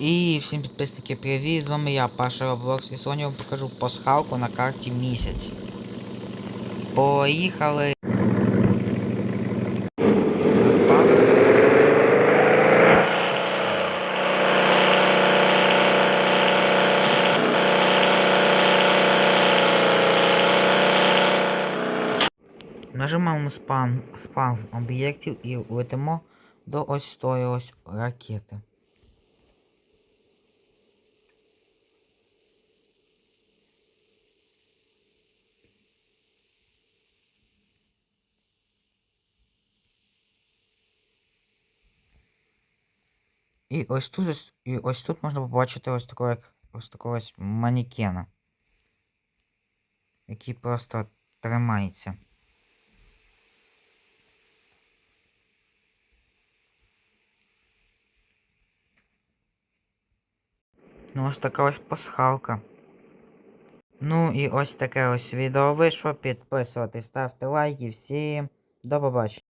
І всім підписники, привіт! З вами я, Паша Роблокс, і сьогодні вам покажу пасхалку на карті місяць. Поїхали! Нажимаємо спам, спам об'єктів і летимо до ось тої ось ракети. І ось тут ось, і ось тут можна побачити ось такого як ось такого ось манекена. Який просто тримається. Ну ось така ось пасхалка. Ну і ось таке ось відео вийшло. Підписуйтесь, ставте лайки. Всім до побачення.